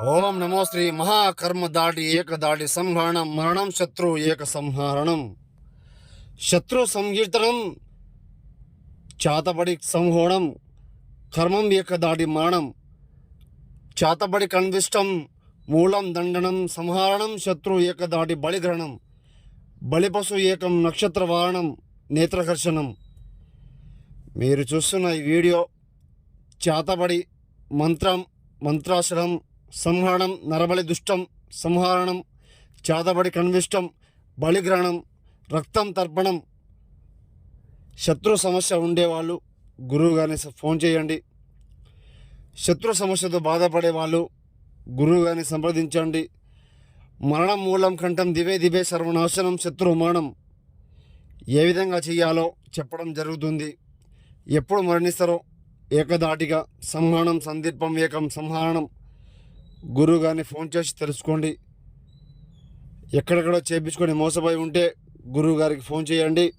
ఓం నమో శ్రీ మహాకర్మ దాడి ఏక దాడి సంహరణం మరణం శత్రు ఏక సంహరణం శత్రు సంకీర్తనం చాతబడి సంహోణం కర్మం ఏక దాడి మరణం. చాతబడి కన్విష్టం మూలం దండనం సంహరణం శత్రు ఏక దాడి బలిగ్రహణం. బలిపశు ఏకం నక్షత్ర వారణం నేత్రకర్షణం. మీరు చూస్తున్న ఈ వీడియో చేతబడి మంత్రం మంత్రాశ్రం సంహరణం నరబలి దుష్టం సంహరణం చేతబడి కన్విష్టం బలిగ్రహణం రక్తం తర్పణం. శత్రు సమస్య ఉండేవాళ్ళు గురువు గారిని స- ఫోన్ చేయండి. శత్రు సమస్యతో బాధపడే వాళ్ళు గురువు గారిని సంప్రదించండి. మరణం మూలం కంఠం దివే దివే సర్వనాశనం శత్రు మరణం ఏ విధంగా చేయాలో చెప్పడం జరుగుతుంది. ఎప్పుడు మరణిస్తారో ఏకదాటిగా సంహరణం సందీపం ఏకం సంహరణం. గురువు గారిని ఫోన్ చేసి తెలుసుకోండి. ఎక్కడెక్కడో చేయించుకొని మోసపోయి ఉంటే గురువు గారికి ఫోన్ చేయండి.